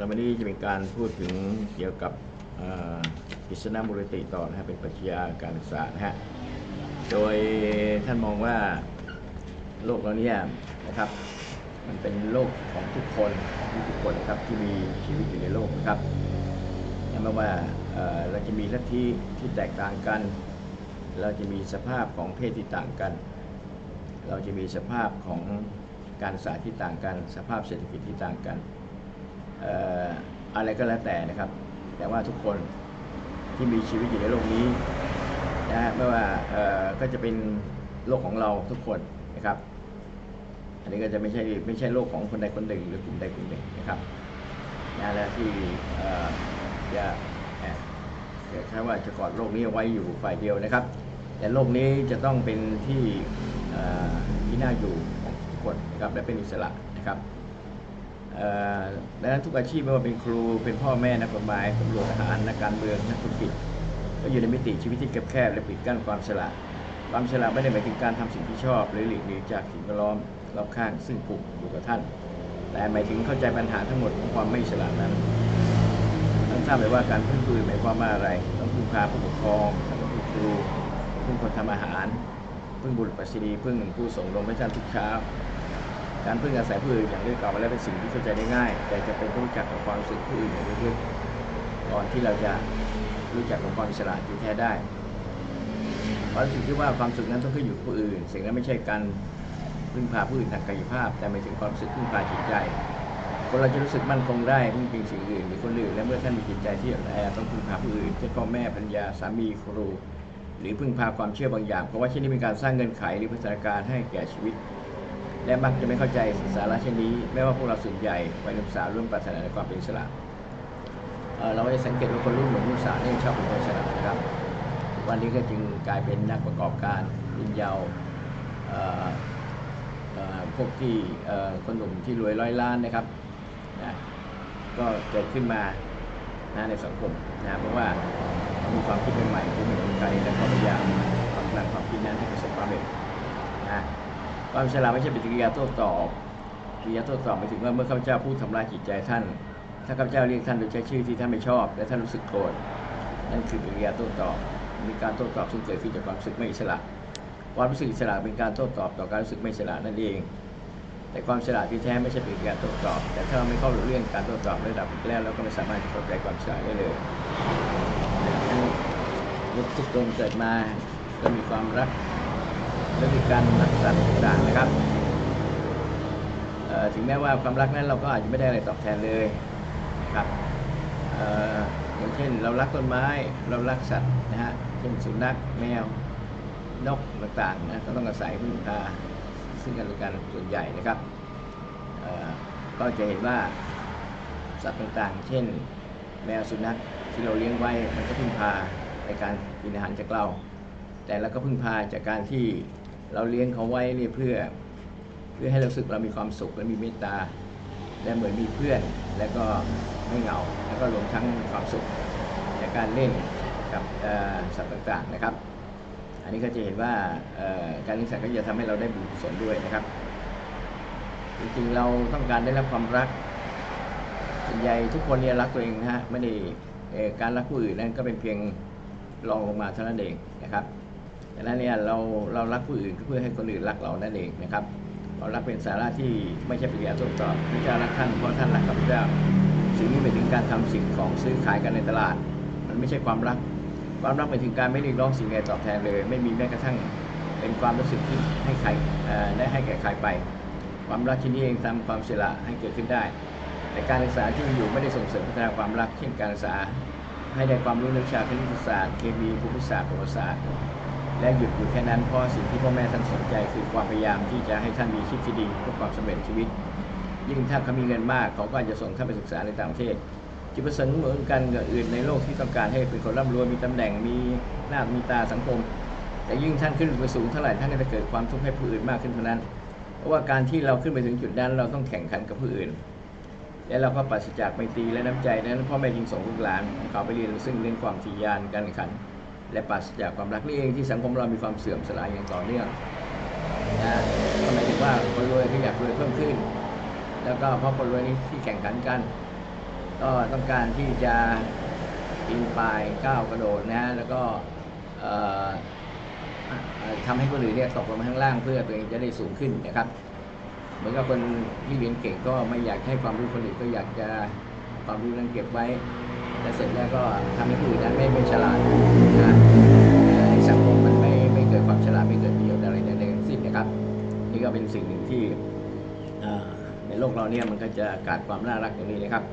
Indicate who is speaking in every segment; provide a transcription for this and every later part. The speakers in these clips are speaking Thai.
Speaker 1: ต่อไปนี้จะเป็นการพูดถึงเกี่ยวกับเอ่อกิษณมูลติต่อนะฮะเป็นปรัชญาการศึกษานะฮะโดยท่านมองว่าโลกเราเนี่ยนะครับมันเป็นโลกของทุกคนของทุกคนนะครับที่มีชีวิตอยู่ในโลกนะครับไม่ว่าเราจะมีลัทธิที่แตกต่างกัน เราจะมีสภาพของเพศที่ต่างกัน เราจะมีสภาพของการศึกษาที่ต่างกัน สภาพเศรษฐกิจที่ต่างกัน อะไรก็แล้วแต่นะครับ แต่ว่าทุกคนที่มีชีวิตอยู่ในโลกนี้นะฮะไม่ว่าเอ่อก็จะเป็นโลกของเราทุกคนนะครับ อันนี้ก็จะไม่ใช่ไม่ใช่โลกของคนใดคนหนึ่ง หรือกลุ่มใดกลุ่มหนึ่งนะครับนะและที่จะแอบเกิดแค่ว่าจะกอดโลกนี้ไว้อยู่ฝ่ายเดียวนะครับ แต่โลกนี้จะต้องเป็นที่ที่น่าอยู่ของทุกคนนะครับและเป็นอิสระนะครับ ดังนั้นทุกอาชีพไม่ว่าเป็นครูเป็นพ่อแม่นักกฎหมายตำรวจทหารนักการเมืองนักธุรกิจก็อยู่ในมิติชีวิตที่แคบๆและปิดกั้นความฉลาดความฉลาดไม่ได้หมายถึงการทำสิ่งที่ชอบ หรือหลีกหนีจากสิ่งแวดล้อมรอบข้างซึ่งผูกอยู่กับท่าน แต่หมายถึงเข้าใจปัญหาทั้งหมดของความไม่ฉลาดนั้นต้องทราบเลยว่าการพึ่งผู้อื่นหมายความว่าอะไร ต้องพึ่งพาผู้ปกครองต้องพึ่งครูพึ่งคนทำอาหาร พึ่งบุรุษปรษณีย์พึ่งผู้ส่งลงให้ท่านทุกเช้า การพึ่งอาศัยผู้อื่นอย่างที่กล่าวมาแล้วเป็นสิ่งที่เข้าใจได้ง่าย แต่จะเป็นรู้จักกับความรู้สึกผู้อื่นอย่างลึกๆก่อนที่เราจะรู้จักกับความฉลาดที่แท้ได้ความรู้สึกที่ว่าความสุขนั้นต้องขึ้นอยู่กับผู้อื่น สิ่งนั้นไม่ใช่การพึ่งพาผู้อื่นทางกายภาพ แต่หมายถึงความรู้สึกพึ่งพาจิตใจ คนเราจะรู้สึกมั่นคงได้พึ่งพิงสิ่งอื่นหรือคนอื่นและเมื่อท่านมีจิตใจที่อ่อนแอต้องพึ่งพาผู้อื่นเช่นพ่อแม่ปัญญาสามีครูหรือพึ่งพาความเชื่อบางอย่าง เพราะว่าเช่นนี้เป็นการสร้างเงื่อนไขหรือพัฒนาการให้แก่ชีวิต และมักจะไม่เข้าใจสาระเช่นนี้แม้ว่าพวกเราส่วนใหญ่วัยรุ่นสาวร่วมปรารถนาในความเป็นอิสระเเราก็จะสังเกตว่าคนรุ่นหนุ่มรุ่นสาวนี่ชอบเป็นคนฉลาดนะครับ วันนี้ก็จึงกลายเป็นนักประกอบการรุ่นยาวพวกที่คนหนุ่มที่รวยร้อยล้านนะครับนะก็เกิดขึ้นมานะในสังคมนะเพราะว่ามีความคิดใหม่ๆที่ไม่เหมือนใครและเขาพยายามผลักดันความคิดนั้นให้ประสบความสำเร็จนะ ความฉลาดไม่ใช่เป็นกิริยาโต้ตอบกิริยาโต้ตอบหมายถึงว่าเมื่อข้าพเจ้าพูดทำร้ายจิตใจท่าน ถ้าข้าพเจ้าเรียกท่านโดยใช้ชื่อที่ท่านไม่ชอบ และท่านรู้สึกโกรธนั่นคือกิริยาโต้ตอบ มีการโต้ตอบซึ่งเกิดขึ้นจากความรู้สึกไม่อิสระความรู้สึกอิสระเป็นการโต้ตอบต่อการรู้สึกไม่อิสระนั่นเอง แต่ความฉลาดที่แท้ไม่ใช่เป็นการโต้ตอบ แต่ถ้าเราไม่เข้าเรื่องการโต้ตอบระดับแล้วเราก็ไม่สามารถเข้าใจความฉลาดได้เลยทุกคนเกิดมาก็มีความรัก และมีการรักษาต่างๆนะครับถึงแม้ว่าความรักนั้นเราก็อาจจะไม่ได้อะไรตอบแทนเลยครับอย่างเช่นเรารักต้นไม้เรารักสัตว์นะฮะเช่นสุนัขแมวนกต่างๆนะก็ต้องอาศัยพึ่งพาซึ่งกันและกันส่วนใหญ่นะครับก็จะเห็นว่าสัตว์ต่างๆ เช่น แมวสุนัขที่เราเลี้ยงไว้มันก็พึ่งพาในการกินอาหารจากเรา แต่เราก็พึ่งพาจากการที่ เราเลี้ยงเขาไว้เนี่ยเพื่อเพื่อให้เรารู้สึกเรามีความสุขและมีเมตตาและเหมือนมีเพื่อน และก็ไม่เหงาแล้วก็รวมทั้งมีความสุขในการเล่นกับสัตว์ต่างๆนะครับ อันนี้ก็จะเห็นว่าการเลี้ยงสัตว์ก็จะทำให้เราได้บุญกุศลด้วยนะครับ จริงๆเราต้องการได้รับความรักส่วนใหญ่ทุกคนเนี่ยรักตัวเองนะฮะไม่ได้การรักผู้อื่นนั้นก็เป็นเพียงรองลงมาเท่านั้นเองนะครับ ดังนั้นเนี่ยเราเรารักผู้อื่นเพื่อให้คนอื่นรักเรานั่นเองนะครับเรารักเป็นสาระที่ไม่ใช่ปริยาโต้ตอบพระเจ้ารักท่านเพราะท่านรักข้าพเจ้าสิ่งนี้หมายถึงการทำสิ่งของซื้อขายกันในตลาด มันไม่ใช่ความรัก ความรักหมายถึงการไม่เรียกร้องสิ่งใดตอบแทนเลย ไม่มีแม้กระทั่งเป็นความรู้สึกที่ให้ใครได้ให้แก่ใครไป ความรักชิ้นนี้เองทำความเสียละให้เกิดขึ้นได้ แต่การศึกษาที่มีอยู่ไม่ได้ส่งเสริมพัฒนาความรัก เช่นการศึกษาให้ได้ความรู้ในวิชาคณิตศาสตร์ เคมีภูมิศาสตร์ประวัติศาสตร์ และหยุดอยู่แค่นั้นเพราะสิ่งที่พ่อแม่ท่านสนใจคือความพยายามที่จะให้ท่านมีชีวิตที่ดีเพื่อความสำเร็จชีวิต ยิ่งถ้าเขามีเงินมากเขาก็จะส่งท่านไปศึกษาในต่างประเทศจุดประสงค์เหมือนกันกับอื่นในโลกที่ต้องการให้เป็นคนร่ำรวยมีตำแหน่งมีหน้ามีตาสังคม แต่ยิ่งท่านขึ้นไปสูงเท่าไหร่ท่านก็จะเกิดความทุกข์ให้ผู้อื่นมากขึ้นเท่านั้น เพราะว่าการที่เราขึ้นไปถึงจุดนั้นเราต้องแข่งขันกับผู้อื่น และเราก็ปราศจากไมตรีและน้ำใจนั้นพ่อแม่จึงส่งลูกหลานเขาไปเรียนซึ่งเรียนความทะยานการแข่งขัน และปราศจากความรักนี่เองที่สังคมเรามีความเสื่อมสลายอย่างต่อเนื่องนะก็หมถึงว่าคนรวยก็อยากรวยเพิ่มขึ้น แล้วก็เพราะคนรวยนี้ที่แข่งขันกัน ก็ต้องการที่จะปีนป่ายก้าวกระโดดนะฮะแล้วก็เอ่อเอ่อทำให้คนอื่นเนี่ยตกลงมาข้างล่างเพื่อตัวเองจะได้สูงขึ้นนะครับ เหมือนกับคนที่เรียนเก่งก็ไม่อยากให้ความรู้คนอื่นก็อยากจะความรู้นั้นเก็บไว้แต่เสร็จแล้วก็ทำให้ผู้อื่นนั้นไม่ไม่ฉลาด เนี่ยมันก็จะขาดความน่ารักตรงนี้นะครับ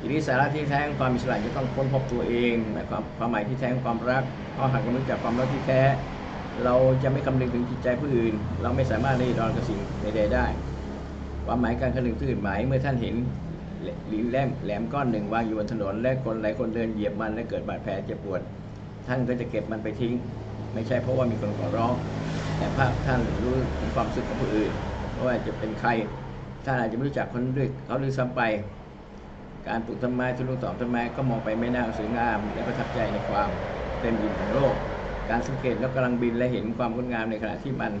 Speaker 1: ทีนี้สาระที่แท้ของความอิสระจะต้องค้นพบตัวเองหมายความความหมายที่แท้ของความรักเพราะหากเรารู้จักความรักที่แท้ เราจะไม่คำนึงถึงจิตใจผู้อื่น เราไม่สามารถได้ดอนกับสิ่งใดๆได้ ความหมายการคำนึงถึงอื่นหมายเมื่อท่านเห็นหลิวแหลมแหลมก้อนหนึ่งวางอยู่บนถนน และคนหลายคนเดินเหยียบมันและเกิดบาดแผลเจ็บปวด ท่านก็จะเก็บมันไปทิ้ง ไม่ใช่เพราะว่ามีคนขอร้อง แต่ภาพท่านรู้ถึงความสึกของผู้อื่นว่าจะเป็นใคร ท่านอาจจะไม่รู้จักคนด้วยเขาด้วยซ้ำไป การปลูกต้นไม้ทุลุงต่อมต้นไม้ก็มองไปไม่น่าสวยงาม และประทับใจในความเต็มยินของโลก การสังเกตนกกำลังบินและเห็นความงดงามในขณะที่มัน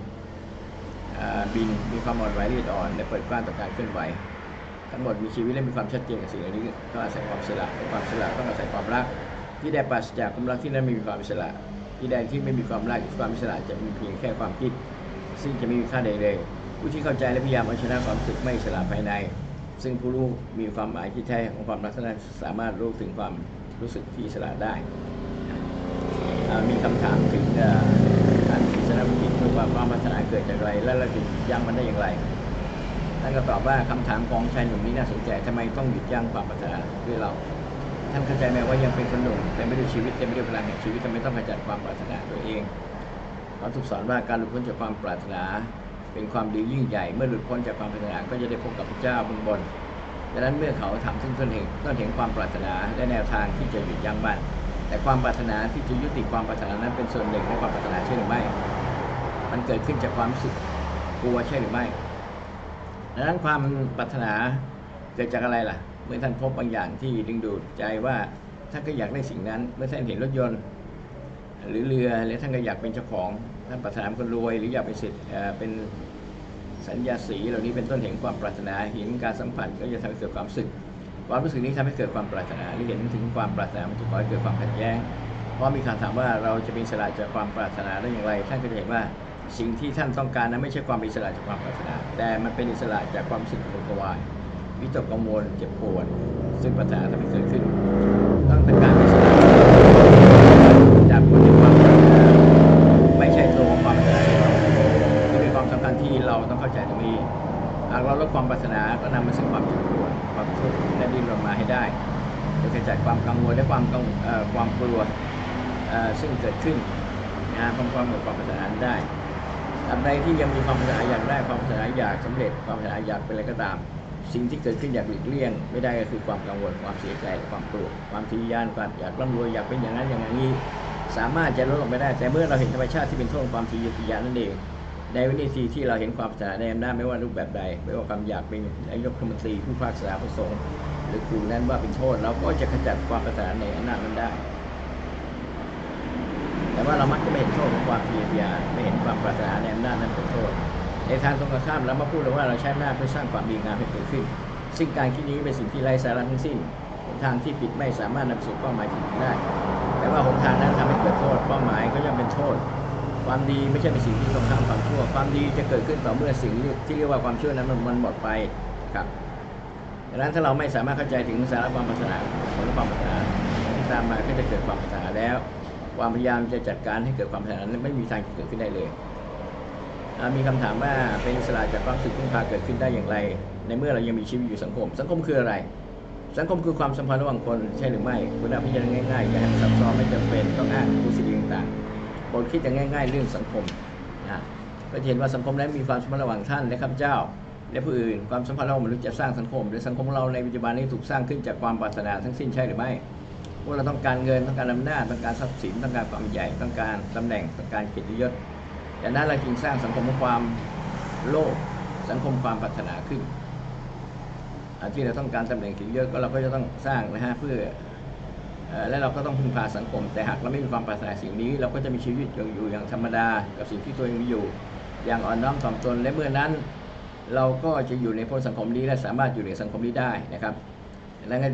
Speaker 1: บินมีความอ่อนไหวละเอียดอ่อนและเปิดกว้างต่อการเคลื่อนไหวทั้งหมดมีชีวิตและมีความชัดเจนกับสิ่งเหล่านี้ต้องอาศัยความอิสละความสละต้องอาศัยความรัก ที่ได้ปราศจากความรักที่นั้นไม่มีความสระที่ใดที่ไม่มีความรักความสระจะมีเพียงแค่ความคิด ซึ่งจะไม่มีค่าใดเลย ผู้ที่เข้าใจและพยายามเอาชนะความรู้สึกไม่อิสระภายใน ซึ่งผู้รู้มีความหมายที่แท้ของความรักนั้นสามารถรู้ถึงความรู้สึกที่อิสระได้ มีคำถามถึงการอิสระกิจเมื่อความความพัฒนาเกิดจากอะไร และเราจะยั้งมันได้อย่างไรท่านก็ตอบว่าคำถามของชายหนุ่มนี้น่าสนใจทำไมต้องหยุดยั้งความพัฒนาด้วยเราท่านเข้าใจไหมว่ายังเป็นคนหนุ่มแต่ไม่ด้วยชีวิตแต่ไม่ด้วยพลังแห่งชีวิตทำไมต้องขจัดความปรารถนาตัวเองเขาถูกสอนว่าการหลุดพ้นจากความปรารถนา เป็นความดียิ่งใหญ่ เมื่อหลุดพ้นจากความปรารถนาก็จะได้พบกับพระเจ้าบนบนดังนั้นเมื่อเขาทำซึ่งต้นเหตุต้นเหตุความปรารถนาและแนวทางที่จะหยุดยั้งบ้านแต่ความปรารถนาที่จะยุติความปรารถนานั้นเป็นส่วนหนึ่งของความปรารถนาใช่หรือไม่ มันเกิดขึ้นจากความรู้สึกกลัวใช่หรือไม่ดังนั้นความปรารถนาเกิดจากอะไรล่ะ เมื่อท่านพบบางอย่างที่ดึงดูดใจว่าท่านก็อยากได้สิ่งนั้น เมื่อท่านเห็นรถยนต์ หรือเรือแล้วท่านก็อยากเป็นเจ้าของ ท่านปรารถนานคนรวยหรืออยากเป็นเศรษฐเอ่อเป็นสัญญาสีเหล่านี้เป็นต้นแห่งความปรารถนาเห็นการสัมผัสก็จะทำให้เกิดความสึก ความรู้สึกนี้ทำให้เกิดความปรารถนาหรือเห็นถึงความปรารถนามันจะก่อให้เกิดความขัดแย้ง เพราะมีคำถามว่าเราจะเป็นอิสระจากความปรารถนาได้อย่างไร ท่านก็จะเห็นว่าสิ่งที่ท่านต้องการนั้นไม่ใช่ความอิสระจากความปรารถนา แต่มันเป็นอิสระจากความรู้สึกกระวนกระวายวิตกกังวลเจ็บปวด ซึ่งปรารถนาทำให้เกิดขึ้นต้องเป็นการเป็นอิสระ ซึ่งเกิดขึ้นนะฮะพร้อมๆกับความปรารถนาได้ตราบใดที่ยังมีความปรารถนาอยากได้ความปรารถนาอยากสำเร็จความปรารถนาอยากเป็นอะไรก็ตาม สิ่งที่เกิดขึ้นอยากหลีกเลี่ยง ไม่ได้ก็คือความกังวลความเสียใจความกลัวความทะยานความอยากร่ำรวยอยากเป็นอย่างนั้นอย่างนี้ สามารถจะลดลงไปได้ แต่เมื่อเราเห็นธรรมชาติที่เป็นโทษของความทะยอทะยานนั่นเองในวินาทีที่เราเห็นความปรารถนาในอำนาจไม่ว่ารูปแบบใด ไม่ว่าความอยากเป็นนายกรัฐมนตรีผู้พากษาผู้สงฆ์หรือครูนั้นว่าเป็นโทษเราก็จะขจัดความปรารถนาในอำนาจนั้นได้ แต่ว่าเรามักจะไม่เห็นโทษของความทะเยอทะยาไม่เห็นความปรารถนาในอำนาจนั้นเป็นโทษ ในทางตรงกันข้ามเรามาพูดเลยว่าเราใช้อำนาจเพื่อสร้างความดีงามให้เกิดขึ้น ซึ่งการคิดนี้เป็นสิ่งที่ไร้สาระทั้งสิ้นทางที่ผิดไม่สามารถนำไปสู่เป้าหมายที่ดีได้ แต่ว่าหนทางนั้นทำให้เกิดโทษ เป้าหมายก็ย่อมเป็นโทษ ความดีไม่ใช่เป็นสิ่งที่ตรงข้ามความชั่ว ความดีจะเกิดขึ้นต่อเมื่อสิ่งที่เรียกว่าความชั่วนั้นมันมันหมดไปครับดังนั้นถ้าเราไม่สามารถเข้าใจถึงสาระความปรารถนาผลความปรารถนาที่ตามมาก็จะเกิดความปรารถนาแล้ว ความพยายามจะจัดการให้เกิดความปรานนั้นไม่มีทางเกิดขึ้นได้เลย มีคำถามว่าเป็นอิสระจากความสึกพึ่งพาเกิดขึ้นได้อย่างไร ในเมื่อเรายังมีชีวิตอยู่สังคม สังคมคืออะไร สังคมคือความสัมพันธ์ระหว่างคนใช่หรือไม่คุณพิจารณาง่ายๆอย่าให้ซับซ้อนไม่จำเป็นต้องอ้างทฤษฎีต่างๆโปรดคิดอย่างง่าย ๆ เรื่องสังคมนะก็จะเห็นว่าสังคมนั้นมีความสัมพันธ์ระหว่างท่านและข้าพเจ้าและผู้อื่นความสัมพันธ์ระหว่างมนุษย์จะสร้างสังคมหรือสังคมของเราในปัจจุบันนี้ถูกสร้างขึ้นจากความปรารถนาทั้งสิ้นใช่หรือไม่ พวกเราต้องการเงินต้องการอำนาจต้องการทรัพย์สินต้องการความใหญ่ต้องการตำแหน่งต้องการเกียรติยศดังนั้นเราจึงสร้างสังคมความโลภสังคมความปรารถนาขึ้นอันที่เราต้องการตำแหน่งถึงเยอะก็เราก็จะต้องสร้างนะฮะเพื่อและเราก็ต้องพึ่งพาสังคม แต่หากเราไม่มีความปรารถนาสิ่งนี้ เราก็จะมีชีวิตอยู่อย่างธรรมดา กับสิ่งที่ตัวเองมีอยู่ อย่างอ่อนน้อมถ่อมตนและเมื่อนั้น เราก็จะอยู่ในพ้นสังคมนี้และสามารถอยู่ในสังคมนี้ได้นะครับแล้วก็